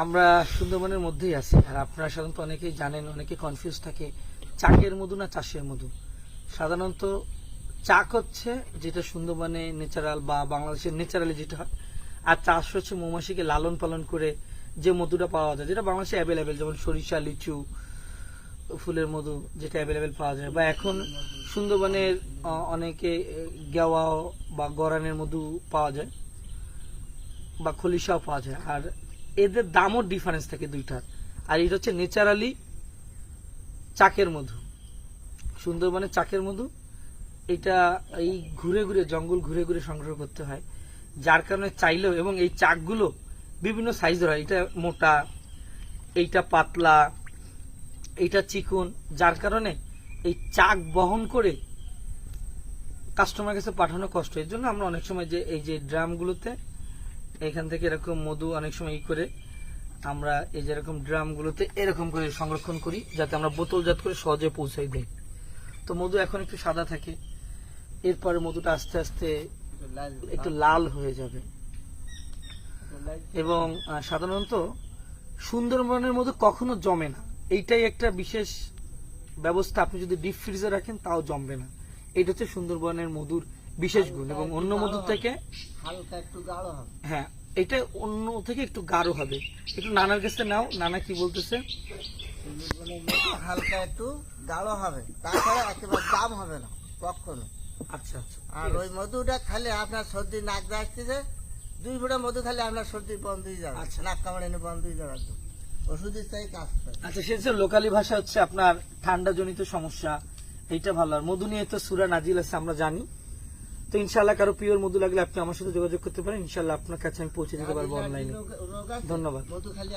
আমরা সুন্দরবনের মধ্যেই আছি। আর আপনারা সাধারণত অনেকেই জানেন, অনেকে কনফিউজ থাকে, চাকের মধু না চাষের মধু? সাধারণত চাক হচ্ছে যেটা সুন্দরবনে ন্যাচারাল বা বাংলাদেশের ন্যাচারালি যেটা হয়, আর চাষ হচ্ছে মৌমাছিকে লালন পালন করে যে মধুটা পাওয়া যায়, যেটা বাংলাদেশে অ্যাভেলেবেল যেমন সরিষা, লিচু, ফুলের মধু যেটা অ্যাভেলেবেল পাওয়া যায়। বা এখন সুন্দরবনের অনেকে গেওয়া বা গরানের মধু পাওয়া যায়, বা খলিশাও পাওয়া যায়। আর এদের দামও ডিফারেন্স থাকে দুইটার। আর এটা হচ্ছে ন্যাচারালি চাকের মধু। সুন্দরবনের চাকের মধু, এটা এই ঘুরে ঘুরে, জঙ্গল ঘুরে ঘুরে সংগ্রহ করতে হয়। যার কারণে চাইলেও, এবং এই চাকগুলো বিভিন্ন সাইজের হয়। এটা মোটা, এইটা পাতলা, এইটা চিকন। যার কারণে এই চাক বহন করে কাস্টমার কাছে পাঠানো কষ্ট। এর জন্য আমরা অনেক সময় যে, এই যে ড্রামগুলোতে এখান থেকে এরকম মধু অনেক সময় ই করে আমরা এই যে এরকম ড্রামগুলোতে এরকম করে সংরক্ষণ করি, যাতে আমরা বোতলজাত করে সহজে পৌঁছাই দেয় তো মধু এখন একটু সাদা থাকে, এরপরে মধুটা আস্তে আস্তে একটু লাল হয়ে যাবে। এবং সাধারণত সুন্দরবনের মধু কখনো জমে না। এইটাই একটা বিশেষ ব্যবস্থা, আপনি যদি ডিপ ফ্রিজে রাখেন তাও জমবে না। এটা হচ্ছে সুন্দরবনের মধুর বিশেষ গুণ এবং অন্য মধু থেকে হালকা একটু গাঢ় হবে। হ্যাঁ এটা অন্য থেকে একটু গাঢ় হবে। একটু নানার কাছে নাও নানা কি বলতেছে? হালকা একটু গাঢ় হবে তাছাড়া একেবারে দাম হবে না কখনো। আচ্ছা আচ্ছা আর ওই মধুটা খালে আপনার সর্দি নাক দিয়ে আসতেছে দুই ফোঁটা মধু খালে আপনার সর্দি বন্ধ হয়ে যাবে। আচ্ছা। নাক কামড়ানো বন্ধ হয়ে যাবে একদম। ওষুধের চাই কাজ করে। আচ্ছা সেটা লোকালি ভাষা হচ্ছে আপনার ঠান্ডা জনিত সমস্যা এইটা ভালো। আর মধু নিয়ে তো সুরা নাজিল আছে আমরা জানি। তো ইনশাল্লাহ কারও পিওর মধু লাগলে আপনি আমার সাথে যোগাযোগ করতে পারেন। ইনশাল্লাহ আপনার কাছে আমি পৌঁছে দিতে পারব অনলাইনে ধন্যবাদ।